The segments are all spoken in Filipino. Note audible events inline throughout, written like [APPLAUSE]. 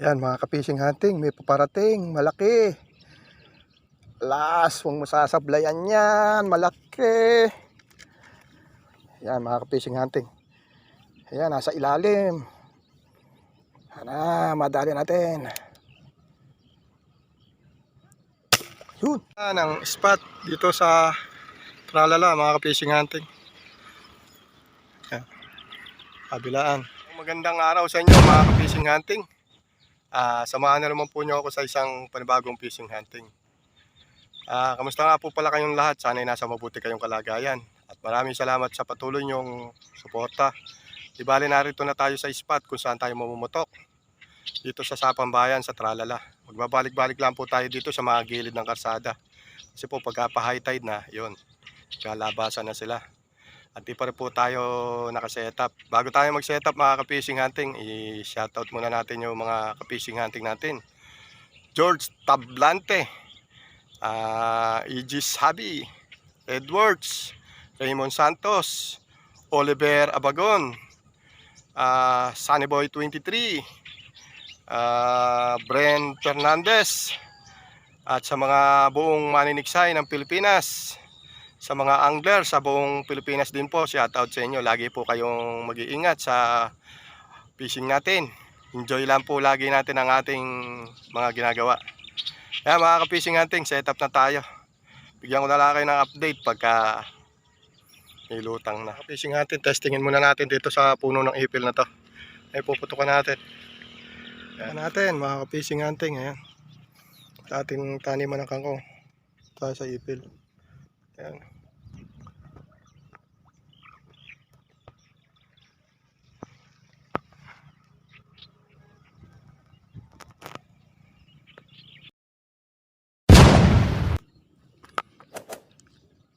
Yan mga kapising hunting, may paparating, malaki. Las, huwag masasablayan yan, malaki. Yan mga kapising hunting. Yan, nasa ilalim. Ana, madali natin. Yun. Yan ang spot dito sa Tralala mga kapising hunting. Yan. Kabilaan. Magandang araw sa inyo mga ka-fishing hunting. Ah, samahan na naman po niyo ako sa isang panibagong fishing hunting. Ah, kamusta nga po pala kayong lahat? Sana ay nasa mabuti kayong kalagayan. At maraming salamat sa patuloy niyong suporta. Di narito na tayo sa spot kung saan tayo mamumutok. Dito sa Sapang Bayan sa Tralala. Magbabalik-balik lang po tayo dito sa mga gilid ng karsada. Kasi po pagka pa high tide na, yun, kalabasan na sila. At di pa rin po tayo nakasetup. Bago tayo mag-setup mga ka-fishing hunting, i-shoutout muna natin yung mga ka-fishing hunting natin. George Tablante, uh, Aegis Habi, Edwards, Raymond Santos, Oliver Abagon, uh, Sunnyboy 23, uh, Bren Fernandez, at sa mga buong maniniksay ng Pilipinas, sa mga angler sa buong Pilipinas din po, shout out sa inyo. Lagi po kayong mag-iingat sa fishing natin. Enjoy lang po lagi natin ang ating mga ginagawa. Kaya mga ka-fishing hunting, set up na tayo. Bigyan ko na lang kayo ng update pagka may lutang na. Fishing hunting, testingin muna natin dito sa puno ng ipil na to. Ay puputukan natin. Ayan natin mga ka-fishing hunting. Ayan. Ating taniman ng kangkong. Tayo sa ipil. Ayan.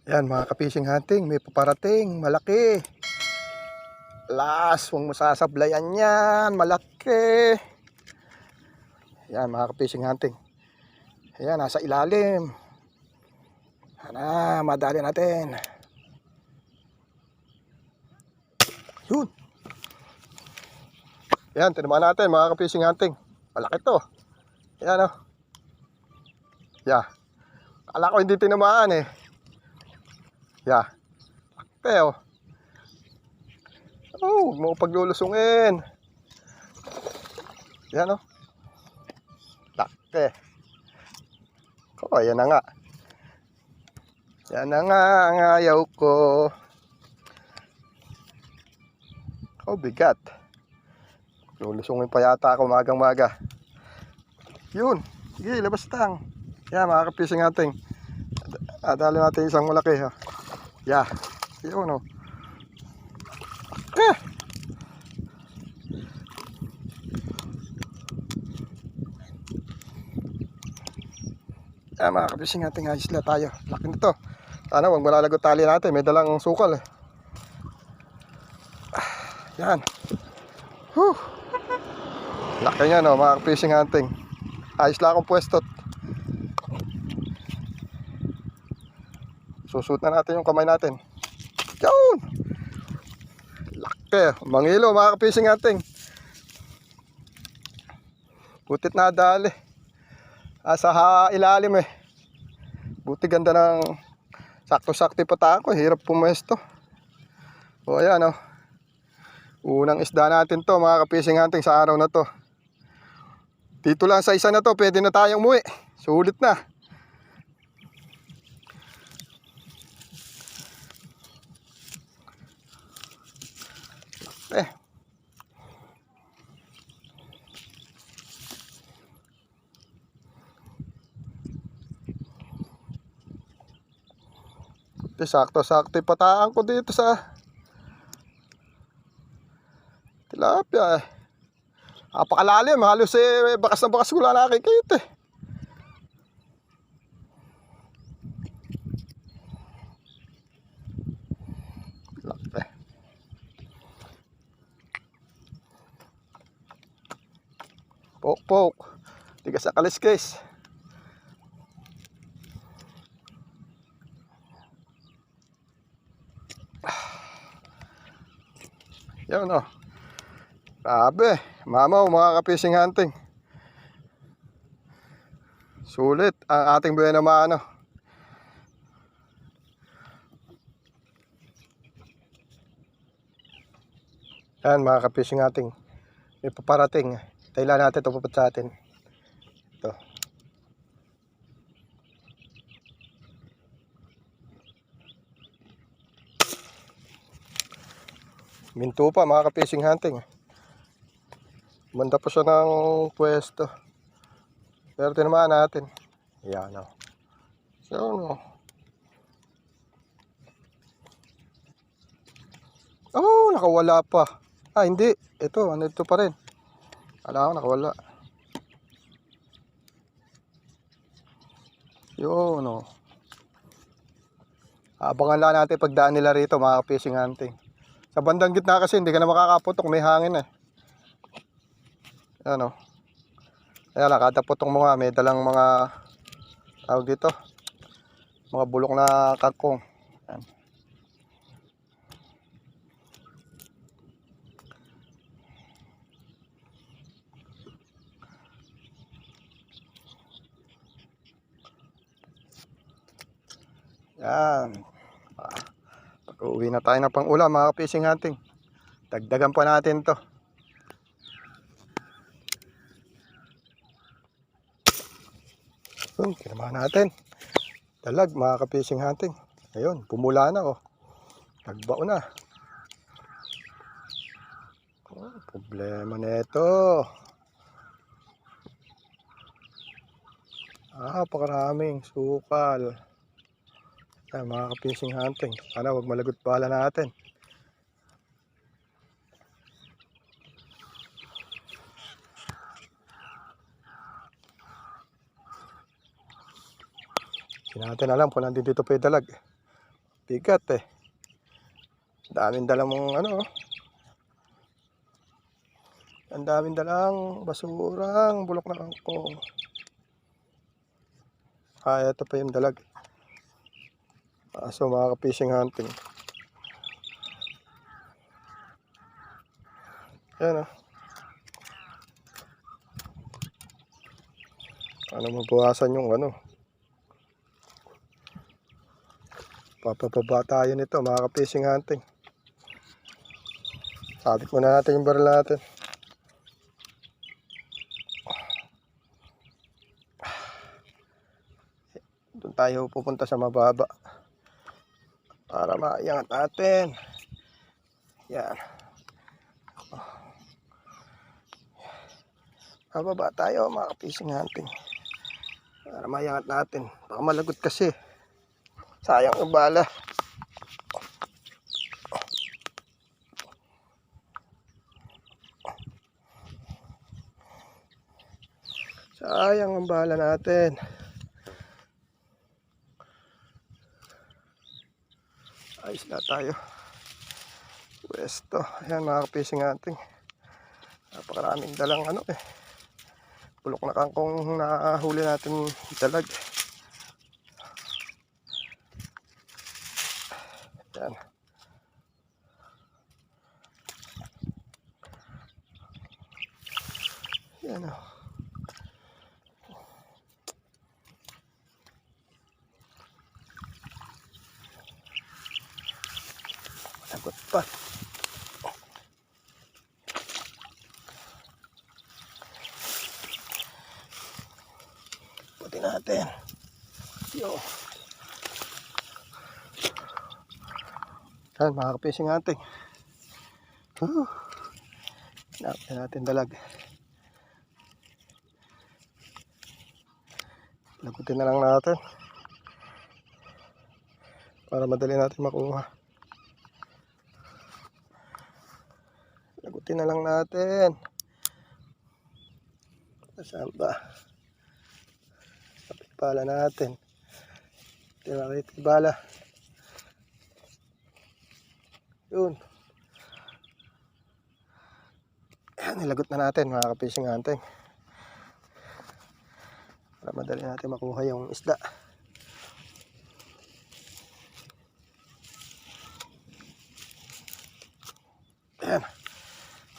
Yan mga kapising hunting, may paparating, malaki. Las, huwag masasablayan yan, malaki. Yan mga kapising hunting. Ayan, nasa ilalim. Ana, madali natin. Yun. Yan, tinamaan natin mga kapising hunting. Malaki to. Yan o. Oh. Yeah. Kala ko hindi tinamaan eh. Yeah. Laki oh. Oh, huwag mo paglulusungin. Yan oh. Laki. Oh, yan na nga. Yan na nga ang ayaw ko. Oh, bigat. Lulusungin pa yata ako magang maga. Yun. Sige, labas tang. Yan, mga kapising ating. Adali natin isang malaki. Ha. Yeah. Yun, oh. Eh! Yan, mga kapising ating ayos na tayo. Laki nito. Sana wag malalagot tali natin. May dalang sukal eh. Yan. Whew. Laki niya no, mga fishing hunting. Ayos lang akong pwesto. Susuot na natin yung kamay natin. Yun! Laki. Mangilo mga fishing hunting. Butit na dali. Asa ha ilalim eh. Buti ganda ng sakto-sakto pa ko. Hirap pumesto. O ayan o. Unang isda natin to mga kapising hunting sa araw na to. Dito lang sa isa na to, pwede na tayong umuwi. Sulit na. Sakto-sakto pataan ko dito sa tilapia eh. Napakalalim, halos eh, bakas na bakas ko lang nakikita eh. Laki. Pok pok. Tigas sa kaliskis. [SIGHS] Yan o. Grabe. Mamaw, mga ka-fishing hunting. Sulit ang ating buena mano. Yan mga kapishing ating may paparating. Tailan natin ito papat sa atin. Ito. Minto pa mga kapishing hunting. Banda pa siya ng pwesto. Pero tinamaan natin. Yan o. So, ano. Oh, nakawala pa. Ah, hindi. Ito, ano ito pa rin. Kala ko nakawala. Yun, no. Abangan lang natin pagdaan nila rito, mga fishing hunting. Sa bandang gitna kasi, hindi ka na makakaputok. May hangin eh. Ano. Ayan lang, kada putong mga may dalang mga tawag dito. Mga bulok na kangkong. Ayan. Yan. Pag-uwi na tayo ng pang-ulam mga fishing hunting. Dagdagan pa natin to. Yun, kinama natin. Dalag mga ka-fishing hunting. Ayun, pumula na oh. Nagbao na. Oh, problema nito. Ah, pakaraming sukal. Ayan, mga ka-fishing hunting. Sana wag malagot pala natin. Hindi natin alam kung nandito dito pa yung dalag. Bigat eh. Daming dalang mong ano. oh. Ang daming dalang basurang bulok na kangkong. Ah, ito pa yung dalag. Ah, so mga ka-fishing hunting. Yan ah. Ano mabawasan yung ano. Papababa tayo nito mga ka-fishing hunting. Sabit muna natin yung baril natin. Tayo pupunta sa mababa. Para maiangat natin. Yan. Mababa tayo mga ka-fishing hunting. Para maiangat natin. Baka malagot kasi. Sayang ang bala. Sayang ang bala natin. Ayos na tayo. Pwesto. Ayan mga fishing natin. Napakaraming dalang ano eh. Bulok na kangkong nahuli natin dalag. Yan. Yan o. Lagot pa. Puti natin. Yo. Yan, mga kapising ating. Uh, Nakita natin dalag. Lagutin na lang natin. Para madali natin makuha. Lagutin na lang natin. Saan ba? Kapit pala natin. Tinakit bala. Yun. Ayan, nilagot na natin mga kapising hunting. Para madali natin makuha yung isda.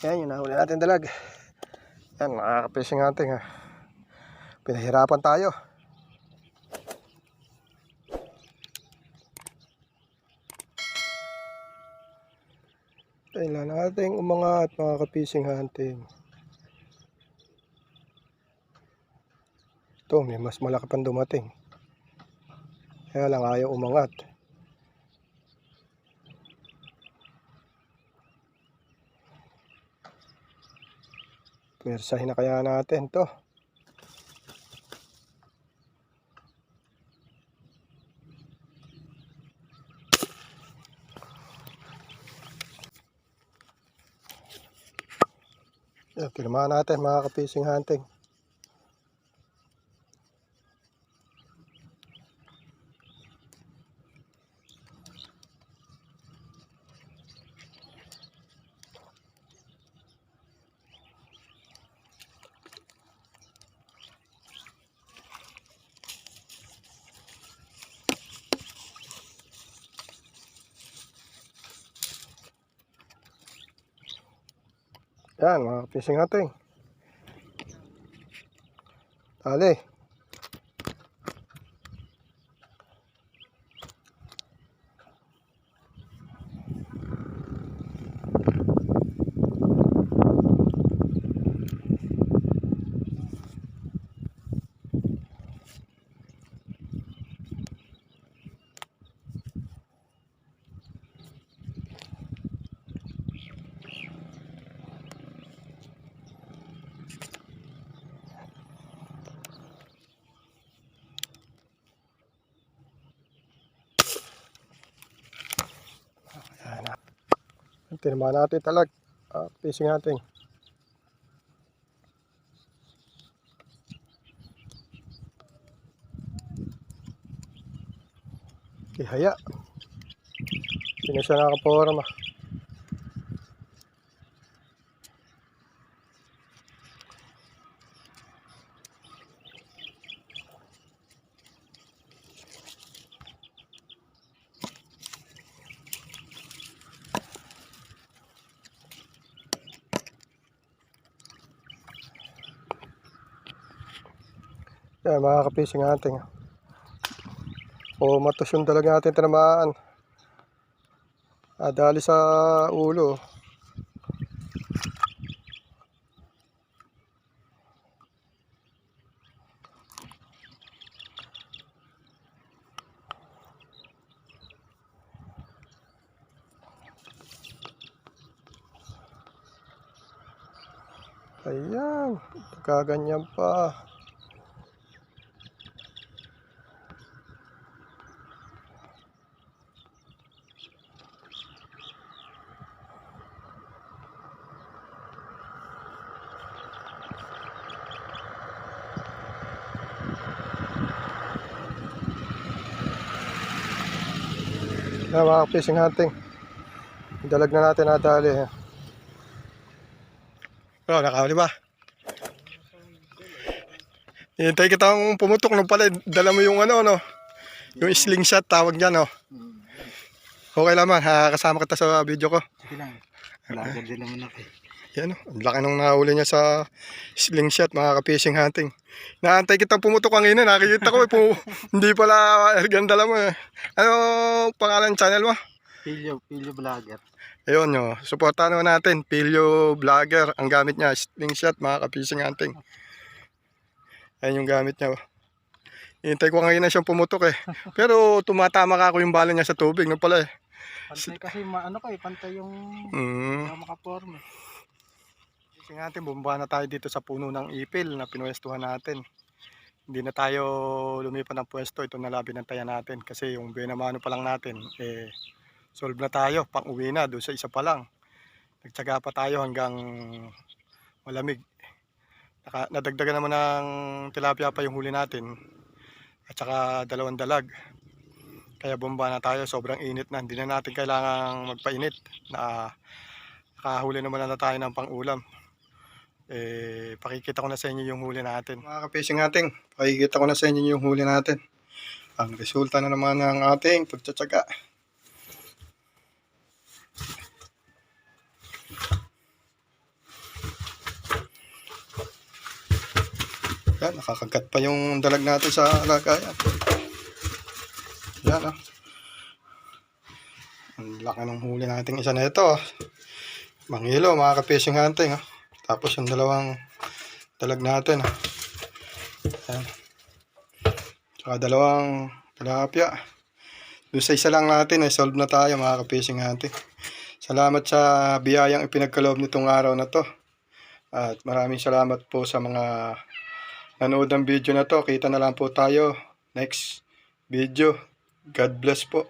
Ayan, yung nahuli natin dalag. Ayan, nakakapishing natin ha. Pinahirapan tayo. Ayan natin umangat mga kapishing hunting. Ito, may mas malaki pang dumating. Kaya lang ayaw umangat. Pwersahin na kaya natin to. Yan, pinamahan natin mga kapising hunting. Yan, mga kapising hunting. Tali. Tinamahan natin talag. Uh, fishing natin. Ihaya. Hindi na siya. Yan, mga kapising natin. O matos yung dalag natin tinamaan. Adali sa ulo. Ayan, kaganyan pa. Yan mga fishing hunting. Dalag na natin nadali. Oh, nakahuli ba? Hintay kitang pumutok nung pala. Dala mo yung ano, no? Yung slingshot tawag dyan, no? Okay naman, ha, kasama kita sa video ko. Sige lang. Vlogger din naman ako eh. Yan, no? Ang laki nung nahuli niya sa slingshot, mga ka-fishing hunting. Naantay kitang pumutok kanina, nakikita ko, eh, pu- [LAUGHS] hindi pala ergan dala mo. Eh. Ano pangalan ng channel mo? Pilyo, Pilyo Vlogger. Ayun nyo, supportahan naman natin, Pilyo Vlogger, ang gamit niya, slingshot, mga ka-fishing hunting. Ayun yung gamit niya. oh. Hintay ko ngayon na siyang pumutok eh. Pero tumatama ka ako yung bala niya sa tubig, no pala eh. Pantay kasi ma- ano ko eh, pantay yung Mm. mm. makaporm eh. Kasi natin, bumaba na tayo dito sa puno ng ipil na pinuwestuhan natin. Hindi na tayo lumipat ng pwesto, ito na labi ng taya natin. Kasi yung Benamano pa lang natin, eh, solve na tayo, pang uwi na, doon sa isa pa lang. Nagtsaga pa tayo hanggang malamig. Naka, nadagdagan naman ng tilapia pa yung huli natin. At saka dalawang dalag. Kaya bumaba na tayo, sobrang init na. Hindi na natin kailangang magpainit. Na, nakahuli naman na tayo ng pang-ulam eh, pakikita ko na sa inyo yung huli natin. Mga ka-fishing natin, pakikita ko na sa inyo yung huli natin. Ang resulta na naman ng ating pagtsatsaga. Yan, nakakagat pa yung dalag natin sa lagayan. Yan, ah. Ang laki ng huli natin isa na ito. ah. Mangilo, mga ka-fishing hunting. Oh. Tapos yung dalawang dalag natin. Oh. Ayan. Dalawang tilapia. Doon sa isa lang natin, ay solve na tayo mga ka-fishing hunting. Salamat sa biyayang ipinagkaloob nitong araw na to. At maraming salamat po sa mga nanood ng video na to. Kita na lang po tayo next video. God bless po.